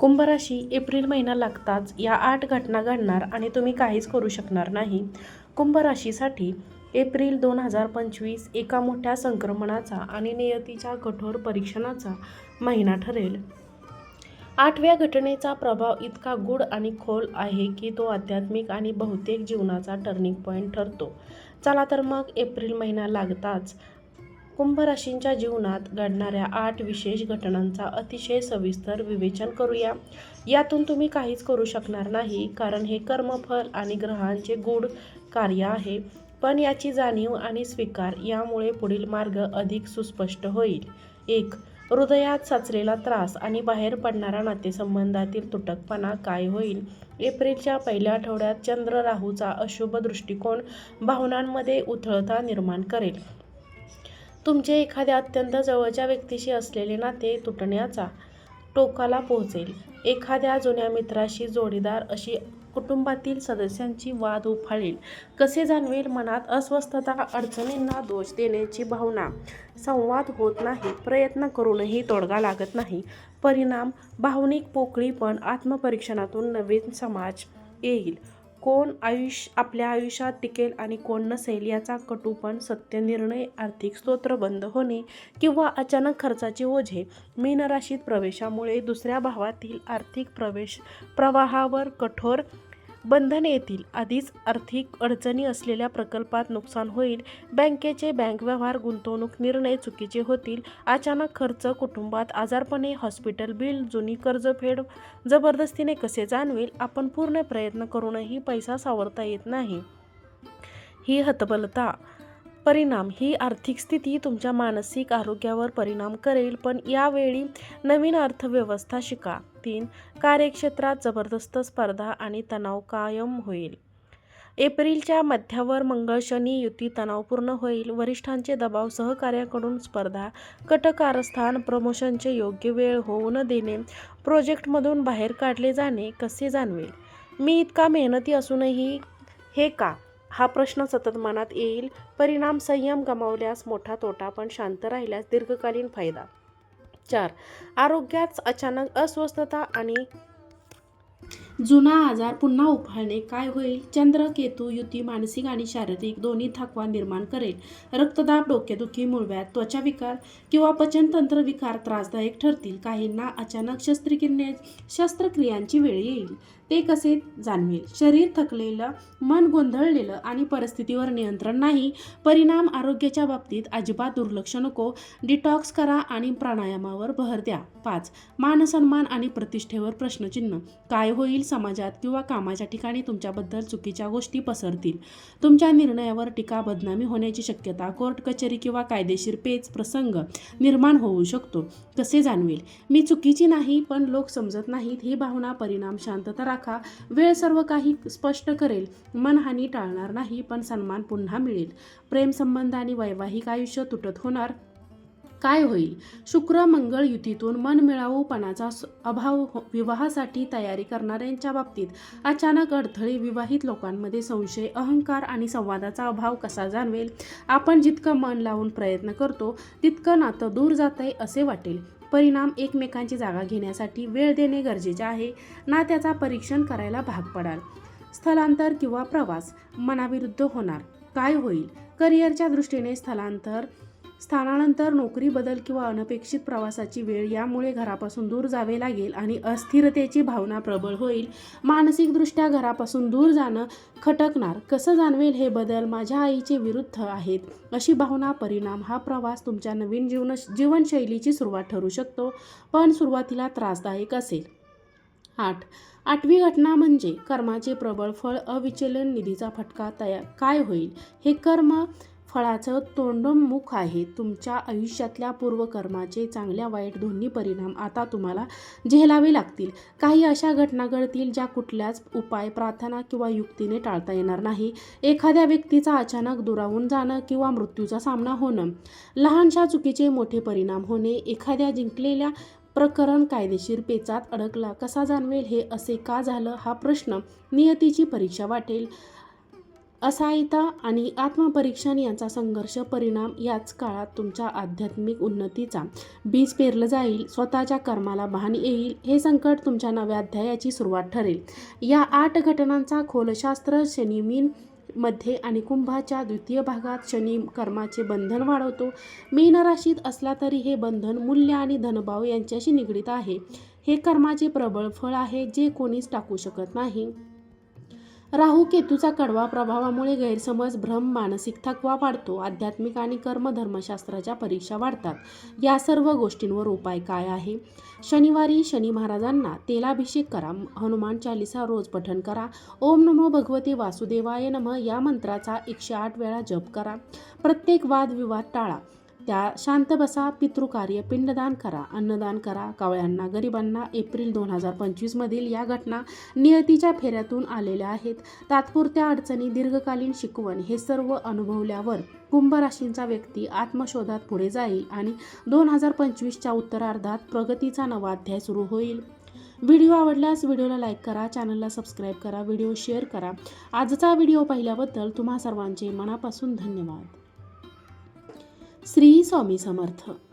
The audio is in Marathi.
कुंभराशी एप्रिल महिना लागताच या आठ घटना घडणार आणि तुम्ही काहीच करू शकणार नाही. कुंभराशीसाठी एप्रिल दोन हजार पंचवीस एका मोठ्या संक्रमणाचा आणि नियतीच्या कठोर परीक्षणाचा महिना ठरेल. आठव्या घटनेचा प्रभाव इतका गूढ आणि खोल आहे की तो आध्यात्मिक आणि बहुतेक जीवनाचा टर्निंग पॉईंट ठरतो. चला तर मग एप्रिल महिना लागताच कुंभ राशींच्या जीवनात घडणाऱ्या आठ विशेष घटनांचा अतिशय सविस्तर विवेचन करूया. यातून तुम्ही काहीच करू शकणार नाही कारण हे कर्मफल आणि ग्रहांचे गूढ कार्य आहे. पण याची जाणीव आणि स्वीकार यामुळे पुढील मार्ग अधिक सुस्पष्ट होईल. एक हृदयात साचलेला त्रास आणि बाहेर पडणारा नातेसंबंधातील तुटकपणा काय होईल? एप्रिलच्या पहिल्या आठवड्यात चंद्र राहूचा अशुभ दृष्टिकोन भावनांमध्ये उथळता निर्माण करेल. तुमचे एखाद्या अत्यंत जवळच्या व्यक्तीशी असलेले नाते तुटण्याचा टोकाला पोहोचेल. एखाद्या जुन्या मित्राशी जोडीदार अशी कुटुंबातील सदस्यांची वाद उफाळेल. कसे जाणवेल मनात अस्वस्थता अडचणींना दोष देण्याची भावना? संवाद होत नाही प्रयत्न करूनही तोडगा लागत नाही. परिणाम भावनिक पोकळी पण आत्मपरीक्षणातून नवीन समाज येईल. कोण आयुष्य आपल्या आयुष्यात टिकेल आणि कोण नसेल याचा कटूपण सत्य निर्णय आर्थिक स्तोत्र बंद होणे किंवा अचानक खर्चाचे ओझे मीन राशीत प्रवेशामुळे दुसऱ्या भावातील आर्थिक प्रवेश प्रवाहावर कठोर बंधन येतील. आधीच आर्थिक अडचणी असलेल्या प्रकल्पात नुकसान होईल. बँकेचे बँक व्यवहार गुंतवणूक निर्णय चुकीचे होतील. अचानक खर्च कुटुंबात आजारपणे हॉस्पिटल बिल जुनी कर्जफेड जबरदस्तीने कसे जाणवेल? आपण पूर्ण प्रयत्न करूनही पैसा सावरता येत नाही. ही हतबलता परिणाम. ही आर्थिक स्थिती तुमच्या मानसिक आरोग्यावर परिणाम करेल पण यावेळी नवीन अर्थव्यवस्था शिका. तीन कार्यक्षेत्रात जबरदस्त स्पर्धा आणि तणाव कायम होईल. एप्रिलच्या मध्यावर मंगळ शनी युती तणावपूर्ण होईल. वरिष्ठांचे दबाव सहकार्याकडून स्पर्धा कटकारस्थान प्रमोशनचे योग्य वेळ होऊ न देणे प्रोजेक्टमधून बाहेर काढले जाणे कसे जाणवेल? मी इतका मेहनती असूनही हे का? हा प्रश्न सतत मनात येईल. परिणाम संयम गमावल्यास मोठा तोटा पण शांत राहिल्यास दीर्घकालीन फायदा. चार. आरोग्यात अचानक अस्वस्थता आणि जुना आजार पुन्हा उफाळणे काय होईल? चंद्र केतू युती मानसिक आणि शारीरिक दोन्ही थकवा निर्माण करेल. रक्तदाब डोकेदुखी मुळव्यात त्वचा विकार किंवा पचनतंत्र विकार त्रासदायक ठरतील. काहींना अचानक शस्त्रक्रिये शस्त्रक्रियांची वेळ येईल. ते कसे जाणवेल? शरीर थकलेलं मन गोंधळलेलं आणि परिस्थितीवर नियंत्रण नाही परिणाम आरोग्याच्या बाबतीत अजिबात दुर्लक्ष नको. डिटॉक्स करा आणि प्राणायामावर भर द्या. पाच. मानसन्मान आणि प्रतिष्ठेवर प्रश्नचिन्ह. काय होईल? समाजात किंवा कामाच्या ठिकाणी तुमच्याबद्दल चुकीच्या गोष्टी पसरतील. तुमच्या निर्णयावर टीका बदनामी होण्याची शक्यता कोर्ट कचेरी किंवा कायदेशीर पेच प्रसंग निर्माण होऊ शकतो. कसे जाणवेल? मी चुकीची नाही पण लोक समजत नाहीत. ही भावना परिणाम शांतता राखा. वेळ सर्व काही स्पष्ट करेल. मनहानी टाळणार नाही पण सन्मान पुन्हा मिळेल. प्रेमसंबंध आणि वैवाहिक आयुष्य तुटत होणार. काय होईल? शुक्र मंगळ युतीतून मनमिळावूपणाचा अभाव हो- विवाहासाठी तयारी करणाऱ्यांच्या बाबतीत अचानक अडथळे विवाहित लोकांमध्ये संशय अहंकार आणि संवादाचा अभाव कसा जाणवेल? आपण जितकं मन लावून प्रयत्न करतो तितकं नातं दूर जातंय असे वाटेल. परिणाम एकमेकांची जागा घेण्यासाठी वेळ देणे गरजेचे आहे. ना त्याचा परीक्षण करायला भाग पडाल. स्थलांतर किंवा प्रवास मनाविरुद्ध होणार. काय होईल? करिअरच्या दृष्टीने स्थलांतर स्थानानंतर नोकरी बदल किंवा अनपेक्षित प्रवासाची वेळ यामुळे घरापासून दूर जावे लागेल आणि अस्थिरतेची भावना प्रबळ होईल. मानसिकदृष्ट्या घरापासून दूर जाणं खटकणार. कसं जाणवेल हे बदल माझ्या आईचे विरुद्ध आहेत? अशी भावना परिणाम हा प्रवास तुमच्या नवीन जीवन जीवनशैलीची सुरुवात ठरू शकतो पण सुरुवातीला त्रासदायक असेल. आठ. आठवी घटना म्हणजे कर्माचे प्रबळ फळ अविचलन निधीचा फटका तयार काय होईल? हे कर्म फळाचं तोंडमुख आहे. तुमच्या आयुष्यातल्या पूर्वकर्माचे चांगल्या वाईट दोन्ही परिणाम आता तुम्हाला झेलावे लागतील. काही अशा घटना घडतील ज्या कुठल्याच उपाय प्रार्थना किंवा युक्तीने टाळता येणार नाही. एखाद्या व्यक्तीचा अचानक दुरावून जाणं किंवा मृत्यूचा सामना होणं लहानशा चुकीचे मोठे परिणाम होणे एखाद्या जिंकलेल्या प्रकरण कायदेशीर पेचात अडकला कसा जाणवेल हे असे का झालं हा प्रश्न नियतीची परीक्षा वाटेल. असहायता आणि आत्मपरीक्षण यांचा संघर्ष परिणाम याच काळात तुमच्या आध्यात्मिक उन्नतीचा बीज पेरलं जाईल स्वतःच्या कर्माला भान येईल हे संकट तुमच्या नव्या अध्यायाची सुरुवात ठरेल. या आठ घटनांचा खोलशास्त्र शनिमीन मध्ये आणि कुंभाच्या द्वितीय भागात शनी कर्माचे बंधन वाढवतो. मीन राशीत असला तरी हे बंधन मूल्य आणि धनभाव यांच्याशी निगडीत आहे. हे कर्माचे प्रबळ फळ आहे जे कोणीच टाकू शकत नाही. राहू केतूचा कडवा प्रभावामुळे गैरसमज भ्रम मानसिक थकवा वाढतो. आध्यात्मिक आणि कर्मधर्मशास्त्राच्या परीक्षा वाढतात. या सर्व गोष्टींवर उपाय काय आहे? शनिवारी शनी महाराजांना तेलाभिषेक करा. हनुमान चालिसा रोज पठण करा. ओम नमो भगवते वासुदेवाय नम या मंत्राचा एकशे आठ वेळा जप करा. प्रत्येक वादविवाद टाळा. त्या शांत बसा पितृकार्य पिंडदान करा अन्नदान करा. कावळ्यांना गरिबांना एप्रिल दोन हजार पंचवीसमधील या घटना नियतीच्या फेऱ्यातून आलेल्या आहेत. तात्पुरत्या अडचणी दीर्घकालीन शिकवण हे सर्व अनुभवल्यावर कुंभ राशींचा व्यक्ती आत्मशोधात पुढे जाईल आणि दोन हजार पंचवीसच्या उत्तरार्धात प्रगतीचा नवा अध्याय सुरू होईल. व्हिडिओ आवडल्यास व्हिडिओला लाईक करा चॅनलला सबस्क्राईब करा व्हिडिओ शेअर करा. आजचा व्हिडिओ पाहिल्याबद्दल तुम्हा सर्वांचे मनापासून धन्यवाद. श्री स्वामी समर्थ.